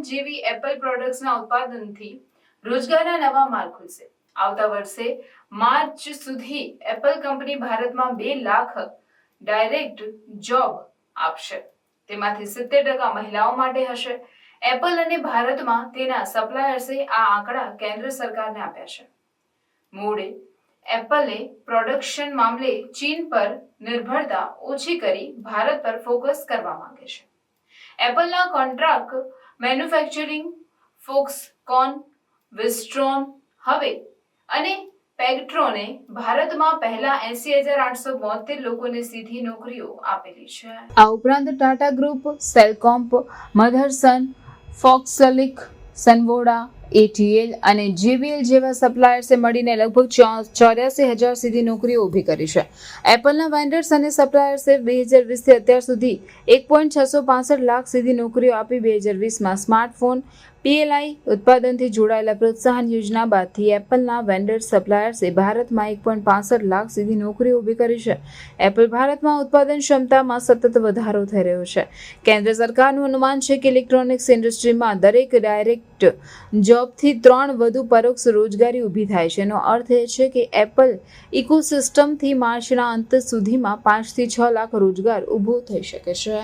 જેવી એપલ પ્રોડક્ટ્સના ઉત્પાદનથી રોજગારના નવા માર્ગ ખુલશે. આવતા વર્ષે માર્ચ સુધી એપલ કંપની ભારતમાં બે લાખ ડાયરેક્ટ જોબ આપશે. તેમાંથી સિત્તેર ટકા મહિલાઓ માટે હશે. એપલ અને ભારતમાં તેના સપ્લાયર્સે આ આંકડા કેન્દ્ર સરકારને આપ્યા છે. મૂળે એપલે પ્રોડક્શન મામલે ચીન પર નિર્ભરતા ઓછી કરી ભારત પર ફોકસ કરવા માંગે છે. એપલના કોન્ટ્રાક્ટ મેન્યુફેક્ચરિંગ ફોક્સકોન વિસ્ટ્રોન, હવે. અને પેગટ્રોને ભારતમાં પહેલા એસી હજાર આઠસો બોતેર લોકોને સીધી નોકરીઓ આપેલી છે. આ ઉપરાંત Tata group, Salcomp, Motherson, Foxlink, Sunwoda ATL અને જેબીએલ જેવા સપ્લાયર્સે મળીને લગભગ ચોર્યાસી હજાર સીધી નોકરીઓ ઊભી કરી છે. એપલના વેન્ડર્સ અને સપ્લાયર્સે બે હજાર વીસથી અત્યાર સુધી એક પોઈન્ટ છસો લાખ સીધી નોકરીઓ આપી બે હજાર વીસમાં સ્માર્ટફોન પીએલઆઈ ઉત્પાદનથી જોડાયેલા પ્રોત્સાહન યોજના બાદથી એપલના વેન્ડર સપ્લાયર્સે ભારતમાં એક પોઈન્ટ પાસઠ લાખ સુધી નોકરીઓ ઊભી કરી છે. એપલ ભારતમાં ઉત્પાદન ક્ષમતામાં સતત વધારો થઈ રહ્યો છે. કેન્દ્ર સરકારનું અનુમાન છે કે ઇલેક્ટ્રોનિક્સ ઇન્ડસ્ટ્રીમાં દરેક ડાયરેક્ટ જોબથી ત્રણ વધુ પરોક્ષ રોજગારી ઊભી થાય છે. એનો અર્થ એ છે કે એપલ ઇકોસિસ્ટમથી માર્ચના અંત સુધીમાં પાંચથી છ લાખ રોજગાર ઊભો થઈ શકે છે.